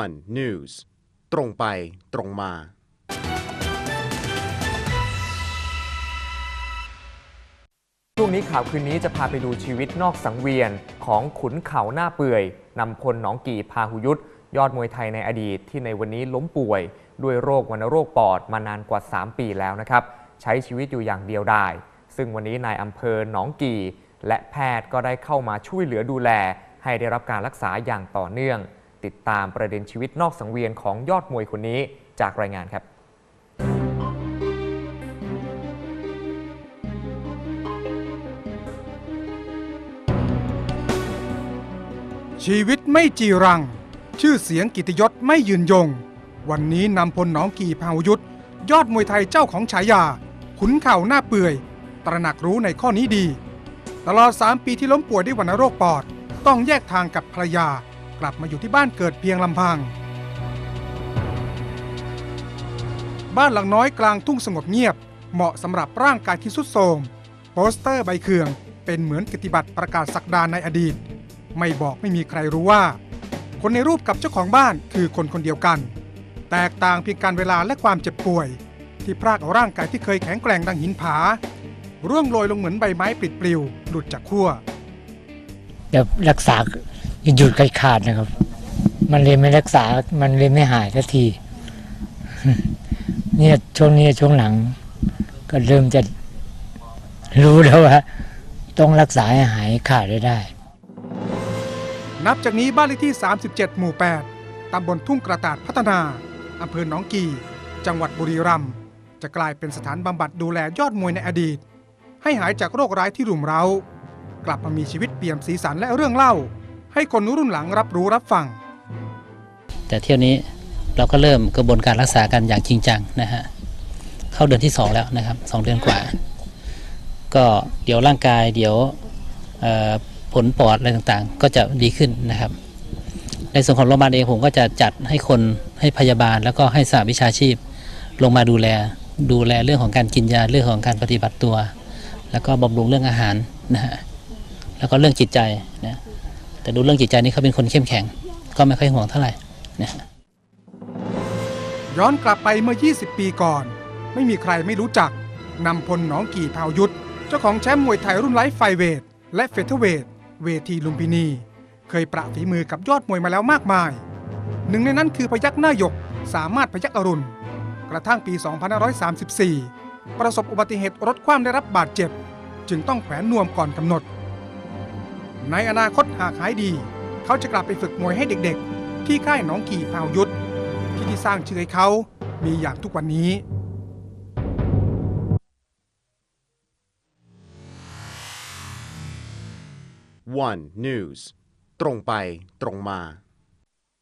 one news ตรงไปตรงมา ช่วงนี้ข่าวคืนนี้จะพาไปดูชีวิตนอกสังเวียนของขุนเขาหน้าเปื่อยนำพลหนองกี่พาหุยุทธยอดมวยไทยในอดีตที่ในวันนี้ล้มป่วย ด้วยโรควัณโรคปอดมานานกว่า 3 ปีแล้วนะครับ ใช้ชีวิตอยู่อย่างเดียวดายซึ่งวันนี้นายอำเภอหนองกี่ และแพทย์ก็ได้เข้ามาช่วยเหลือดูแล ให้ได้รับการรักษาอย่างต่อเนื่อง ติดตามประเด็นชีวิตนอกสังเวียนของยอดมวยคนนี้จากรายงานครับชีวิตไม่จีรัง ชื่อเสียงกิตยศไม่ยืนยง วันนี้นำพลหนองกี่พาวุยุทธยอดมวยไทยเจ้าของฉายา ขุนเข่าหน้าเปื่อย ตระหนักรู้ในข้อนี้ดี ตลอด 3 ปีที่ล้มป่วยด้วยวัณโรคปอด ต้องแยกทางกับภรรยา กลับมาอยู่ที่บ้านเกิดเพียงลำพัง บ้านหลังน้อยกลางทุ่งสงบเงียบ เหมาะสำหรับร่างกายที่สุดโทรมโปสเตอร์ใบเคืองเป็นเหมือนกิติบัตรประกาศสักดาในอดีต ไม่บอกไม่มีใครรู้ว่า คนในรูปกับเจ้าของบ้านคือคนคนเดียวกัน แตกต่างเพียงการเวลาและความเจ็บป่วย ที่พรากเอาร่างกายที่เคยแข็งแกร่งดังหินผา ร่วงโรยลงเหมือนใบไม้ปลิดปลิวหลุดจากขั้วเดี๋ยวรักษา หยุดขาดขาดนะครับ มันเลยไม่รักษา มันเลยไม่หายสักที เนี่ยช่วงนี้ช่วงหลัง ก็เริ่มจะรู้แล้วว่าต้องรักษาให้หายขาดได้ได้ นับจากนี้บ้านเลขที่ 37 หมู่ 8 ตำบลทุ่งกระตาดพัฒนา อำเภอหนองกี่ จังหวัดบุรีรัมย์ จะกลายเป็นสถานบำบัดดูแลยอดมวยในอดีต ให้หายจากโรคร้ายที่รุมเร้า กลับมามีชีวิตเปี่ยมสีสันและเรื่องเล่า ให้คนรุ่นหลังรับรู้รับฟัง แต่เที่ยวนี้เราก็เริ่มกระบวนการรักษากันอย่างจริงจังนะฮะเข้าเดือนที่ 2 แล้วนะครับสองเดือนกว่า ก็เดี๋ยวร่างกายเดี๋ยวผลปอดอะไรต่างๆ ก็จะดีขึ้นนะครับ ในส่วนของโรงพยาบาลเองผมก็จะจัดให้คนให้พยาบาล แล้วก็ให้สหวิชาชีพ ลงมาดูแลดูแลเรื่องของการกินยาเรื่องของการปฏิบัติตัว แล้วก็บำรุงเรื่องอาหารนะฮะแล้วก็เรื่องจิตใจนะ แต่ดูเรื่องจิตใจนี่เขาเป็นคนเข้มแข็ง ก็ไม่ค่อยห่วงเท่าไหร่นะฮะย้อนกลับไปเมื่อ 20 ปีก่อน ไม่มีใครไม่รู้จักนำพลหนองกี่เผายุทธเจ้าของแชมป์มวยไทยรุ่นไลฟ์ไฟเวท และเฟเธอร์เวท เวทีลุมพินี เคยประฝีมือกับยอดมวยมาแล้วมากมาย หนึ่งในนั้นคือพยักหน้าหยกสามารถพยักอรุณ กระทั่งปี 2534 ประสบอุบัติเหตุรถคว่ำได้รับบาดเจ็บ จึงต้องแขวนนวมก่อนกำหนด ในอนาคตหากหายดี เขาจะกลับไปฝึกมวยให้เด็กๆ ที่ค่ายน้องกี่พาวยุทธที่ที่สร้างชื่อให้เขามีอย่างทุกวันนี้ one news ตรงไปตรงมา